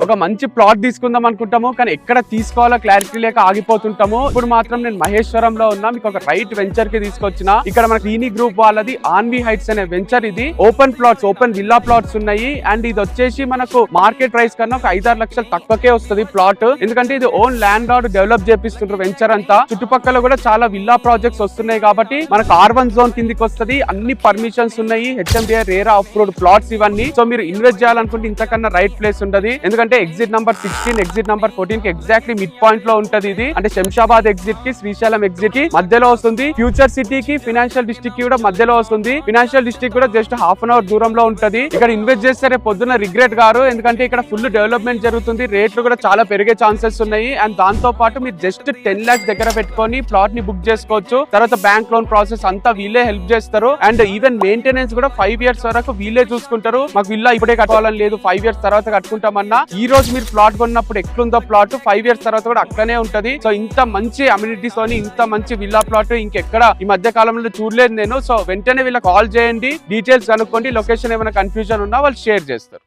ఒక మంచి ప్లాట్ తీసుకుందాం అనుకుంటాము కానీ ఎక్కడ తీసుకోవాలో క్లారిటీ లేక ఆగిపోతుంటాము. ఇప్పుడు మాత్రం నేను మహేశ్వరంలో ఉన్నా మీకు ఒక రైట్ వెంచర్కి తీసుకొచ్చిన. ఇక్కడ మన క్లీనీ గ్రూప్ వాళ్ళది ఆన్వి హైట్స్ అనే వెంచర్ ఇది. Open plots open villa plots ఉన్నాయి. అండ్ ఇది వచ్చేసి మనకు మార్కెట్ ప్రైస్ కన్నా ఒక ఐదారు లక్షలు తక్కువకే వస్తుంది ప్లాట్ ఎందుకంటే ఇది ఓన్ ల్యాండ్ లార్డ్ డెవలప్ చేపిస్తుంటారు వెంచర్ అంతా. చుట్టుపక్కల కూడా చాలా విల్లా ప్రాజెక్ట్స్ వస్తున్నాయి కాబట్టి మనకు ఆర్ వన్ జోన్ కిందికి వస్తుంది. అన్ని పర్మిషన్స్ ఉన్నాయి. హెచ్ఎండిఆర్ రేరా అప్రూవ్డ్ ప్లాట్స్ ఇవన్నీ. సో మీరు ఇన్వెస్ట్ చేయాలనుకుంటే ఇంతకన్నా రైట్ ప్లేస్ ఉండదు. ఎందుకంటే exit number sixteen exit number ఫోర్టీన్కి exactly mid పాయింట్లో ఉంటది ఇది. అంటే శంషాబాద్ ఎగ్జిట్కి శ్రీశైలం ఎగ్జిట్కి మధ్యలో వస్తుంది. ఫ్యూచర్ సిటీ కి ఫినాన్షియల్ డిస్ట్రిక్ట్కి కూడా మధ్యలో వస్తుంది. ఫినాన్షియల్ డిస్ట్రిక్ట్ కూడా జస్ట్ హాఫ్ అన్ అవర్ దూరంలో ఉంటది. ఇక్కడ ఇన్వెస్ట్ చేస్తే రేపు పొద్దున్న రిగ్రెట్ గారు. ఎందుకంటే ఇక్కడ ఫుల్ డెవలప్మెంట్ జరుగుతుంది. రేట్లు కూడా చాలా పెరిగే ఛాన్సెస్ ఉన్నాయి. అండ్ దాంతో పాటు మీరు జస్ట్ టెన్ లాక్స్ దగ్గర పెట్టుకొని ప్లాట్ని బుక్ చేసుకోవచ్చు. తర్వాత బ్యాంక్ లోన్ ప్రాసెస్ అంతా వీళ్ళే హెల్ప్ చేస్తారు. అండ్ ఈవెన్ మెయింటెనెన్స్ కూడా ఫైవ్ ఇయర్స్ వరకు వీళ్ళే చూసుకుంటారు. మాకు విల్లా ఇప్పుడే కట్టుకోవాలని లేదు. ఫైవ్ ఇయర్స్ తర్వాత కట్టుకుంటామన్నా ఈ రోజు మీరు ప్లాట్ కొన్నప్పుడు ఎట్లుందో ప్లాట్ ఫైవ్ ఇయర్స్ తర్వాత కూడా అక్కడనే ఉంటది. సో ఇంత మంచి అమ్యూనిటీస్ తోని ఇంత మంచి విల్లా ప్లాట్ ఇంకెక్కడ ఈ మధ్య కాలంలో చూడలేదు నేను. సో వెంటనే వీళ్ళకి కాల్ చేయండి. డీటెయిల్స్ కనుక్కోండి. లొకేషన్ ఏమైనా కన్ఫ్యూజన్ ఉన్నా వాళ్ళు షేర్ చేస్తారు.